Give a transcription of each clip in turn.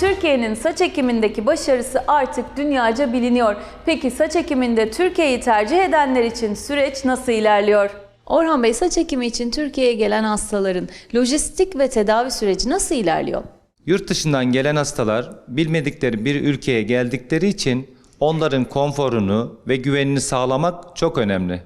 Türkiye'nin saç ekimindeki başarısı artık dünyaca biliniyor. Peki saç ekiminde Türkiye'yi tercih edenler için süreç nasıl ilerliyor? Orhan Bey saç ekimi için Türkiye'ye gelen hastaların lojistik ve tedavi süreci nasıl ilerliyor? Yurt dışından gelen hastalar bilmedikleri bir ülkeye geldikleri için onların konforunu ve güvenini sağlamak çok önemli.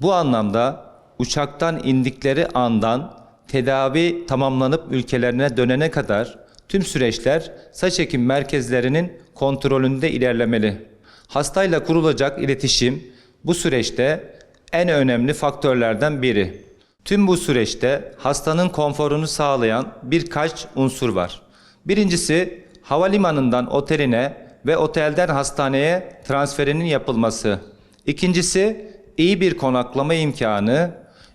Bu anlamda uçaktan indikleri andan tedavi tamamlanıp ülkelerine dönene kadar tüm süreçler saç ekim merkezlerinin kontrolünde ilerlemeli. Hastayla kurulacak iletişim bu süreçte en önemli faktörlerden biri. Tüm bu süreçte hastanın konforunu sağlayan birkaç unsur var. Birincisi havalimanından oteline ve otelden hastaneye transferinin yapılması. İkincisi iyi bir konaklama imkanı.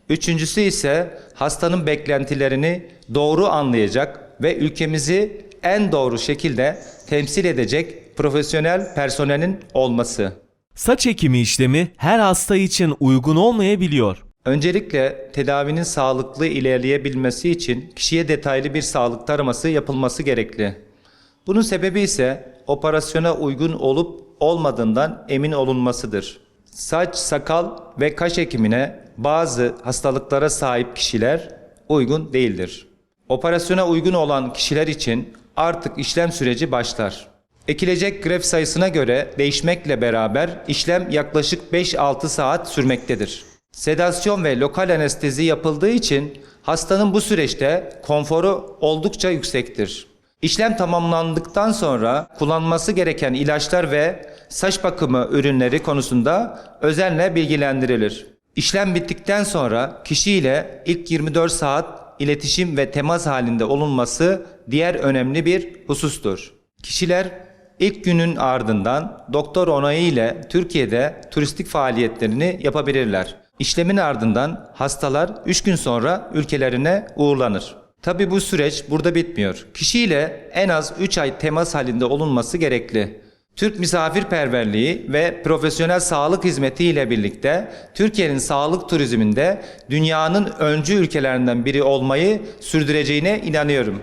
Üçüncüsü ise hastanın beklentilerini doğru anlayacak ve ülkemizi en doğru şekilde temsil edecek profesyonel personelin olması. Saç ekimi işlemi her hasta için uygun olmayabiliyor. Öncelikle tedavinin sağlıklı ilerleyebilmesi için kişiye detaylı bir sağlık taraması yapılması gerekli. Bunun sebebi ise operasyona uygun olup olmadığından emin olunmasıdır. Saç, sakal ve kaş ekimine bazı hastalıklara sahip kişiler uygun değildir. Operasyona uygun olan kişiler için artık işlem süreci başlar. Ekilecek gref sayısına göre değişmekle beraber işlem yaklaşık 5-6 saat sürmektedir. Sedasyon ve lokal anestezi yapıldığı için hastanın bu süreçte konforu oldukça yüksektir. İşlem tamamlandıktan sonra kullanması gereken ilaçlar ve saç bakımı ürünleri konusunda özenle bilgilendirilir. İşlem bittikten sonra kişiyle ilk 24 saat iletişim ve temas halinde olunması diğer önemli bir husustur. Kişiler ilk günün ardından doktor onayı ile Türkiye'de turistik faaliyetlerini yapabilirler. İşlemin ardından hastalar 3 gün sonra ülkelerine uğurlanır. Tabi bu süreç burada bitmiyor. Kişiyle en az 3 ay temas halinde olunması gerekli. Türk misafirperverliği ve profesyonel sağlık hizmeti ile birlikte Türkiye'nin sağlık turizminde dünyanın öncü ülkelerinden biri olmayı sürdüreceğine inanıyorum.